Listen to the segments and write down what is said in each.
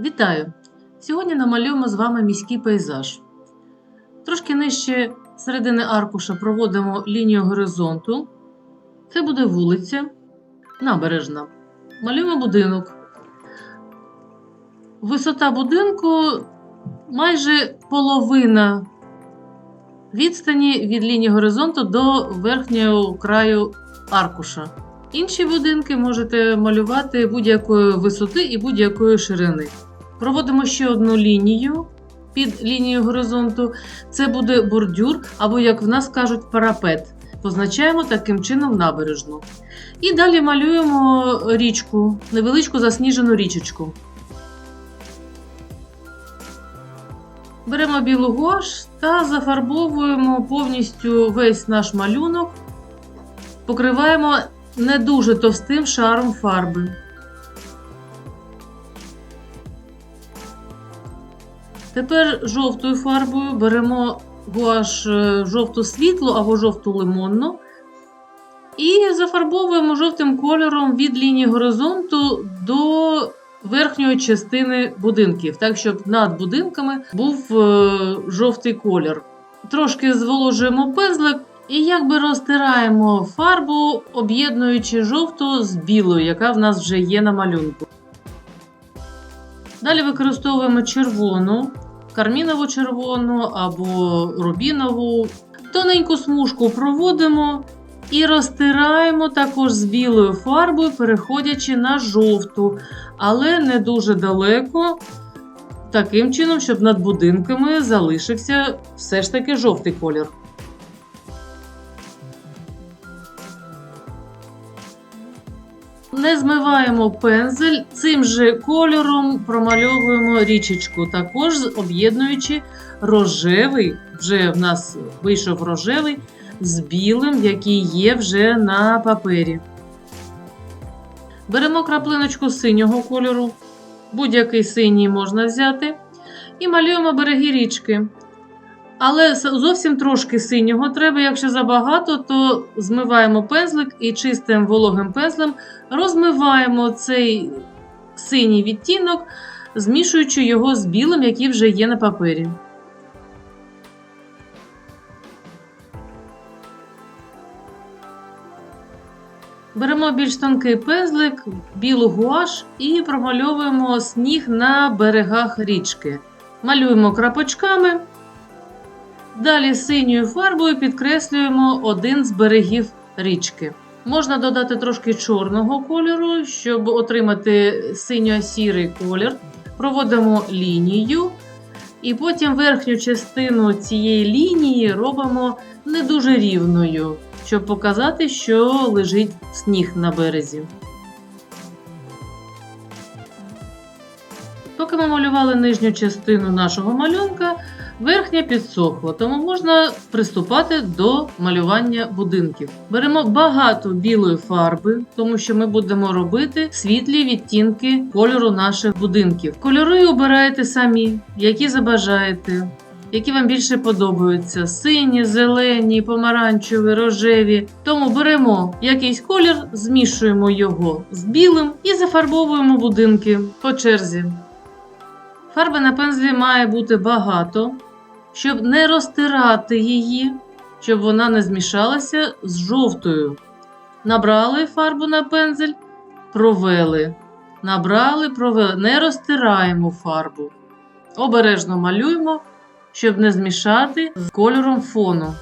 Вітаю! Сьогодні намалюємо з вами міський пейзаж. Трошки нижче середини аркуша проводимо лінію горизонту. Це буде вулиця, набережна. Малюємо будинок. Висота будинку майже половина відстані від лінії горизонту до верхнього краю аркуша. Інші будинки можете малювати будь-якої висоти і будь-якої ширини. Проводимо ще одну лінію під лінією горизонту. Це буде бордюр, або, як в нас кажуть, парапет. Позначаємо таким чином набережну. І далі малюємо річку, невеличку засніжену річечку. Беремо білу гуаш та зафарбовуємо повністю весь наш малюнок, покриваємо не дуже товстим шаром фарби. Тепер жовтою фарбою беремо гуаш е, жовту світлу або жовту лимонну і зафарбовуємо жовтим кольором від лінії горизонту до верхньої частини будинків, так щоб над будинками був е, жовтий колір. Трошки зволожуємо пензлик і якби розтираємо фарбу, об'єднуючи жовту з білою, яка в нас вже є на малюнку. Далі використовуємо червону, кармінову червону або рубінову. Тоненьку смужку проводимо і розтираємо також з білою фарбою, переходячи на жовту, але не дуже далеко. Таким чином, щоб над будинками залишився все ж таки жовтий колір. Не змиваємо пензель, цим же кольором промальовуємо річечку, також об'єднуючи рожевий, вже в нас вийшов рожевий з білим, який є вже на папері. Беремо краплиночку синього кольору, будь-який синій можна взяти, і малюємо береги річки. Але зовсім трошки синього треба, якщо забагато, то змиваємо пензлик і чистим вологим пензлем розмиваємо цей синій відтінок, змішуючи його з білим, який вже є на папері. Беремо більш тонкий пензлик, білу гуаш і промальовуємо сніг на берегах річки. Малюємо крапочками. Далі синьою фарбою підкреслюємо один з берегів річки. Можна додати трошки чорного кольору, щоб отримати синьо-сірий колір. Проводимо лінію, і потім верхню частину цієї лінії робимо не дуже рівною, щоб показати, що лежить сніг на березі. Поки ми малювали нижню частину нашого малюнка, верхня підсохла, тому можна приступати до малювання будинків. Беремо багато білої фарби, тому що ми будемо робити світлі відтінки кольору наших будинків. Кольори обираєте самі, які забажаєте. Які вам більше подобаються: сині, зелені, помаранчеві, рожеві. Тому беремо якийсь колір, змішуємо його з білим і зафарбовуємо будинки по черзі. Фарби на пензлі має бути багато, щоб не розтирати її, щоб вона не змішалася з жовтою. Набрали фарбу на пензель, провели. Набрали, провели. Не розтираємо фарбу. Обережно малюємо, щоб не змішати з кольором фону.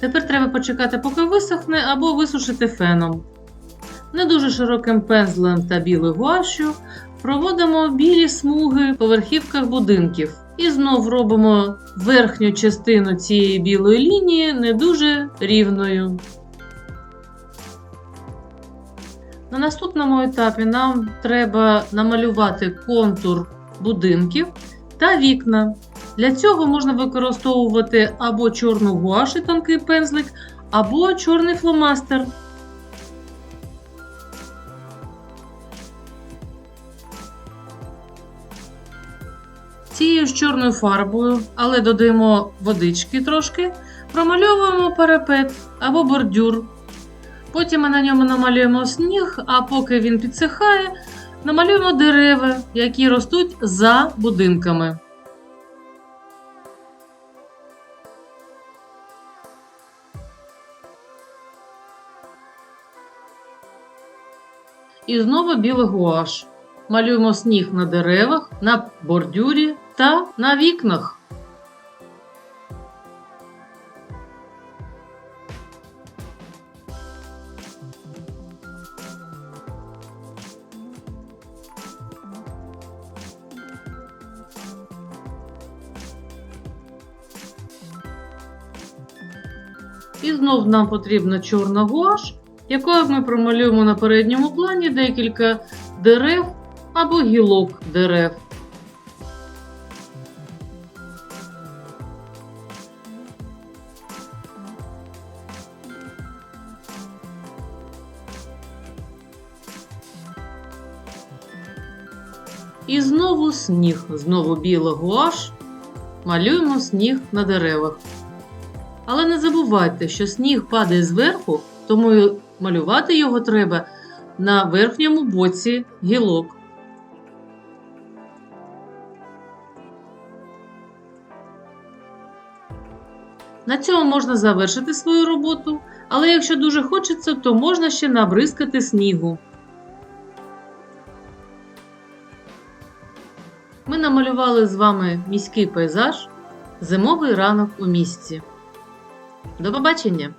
Тепер треба почекати, поки висохне, або висушити феном. Не дуже широким пензлем та білою гуашю проводимо білі смуги по верхівках будинків. І знов робимо верхню частину цієї білої лінії не дуже рівною. На наступному етапі нам треба намалювати контур будинків та вікна. Для цього можна використовувати або чорну гуаш і тонкий пензлик, або чорний фломастер. цій тією ж чорною фарбою, але додаємо водички трошки, промальовуємо парапет або бордюр. Потім ми на ньому намалюємо сніг, а поки він підсихає, намалюємо дерева, які ростуть за будинками. І знову білий гуаш. Малюємо сніг на деревах, на бордюрі та на вікнах. І знов нам потрібна чорна гуаш, якою ми промалюємо на передньому плані декілька дерев або гілок дерев. І знову сніг, знову біла гуаш. Малюємо сніг на деревах. Але не забувайте, що сніг падає зверху, тому малювати його треба на верхньому боці гілок. На цьому можна завершити свою роботу, але якщо дуже хочеться, то можна ще набризкати снігу. Ми намалювали з вами міський пейзаж, зимовий ранок у місті. До побачення!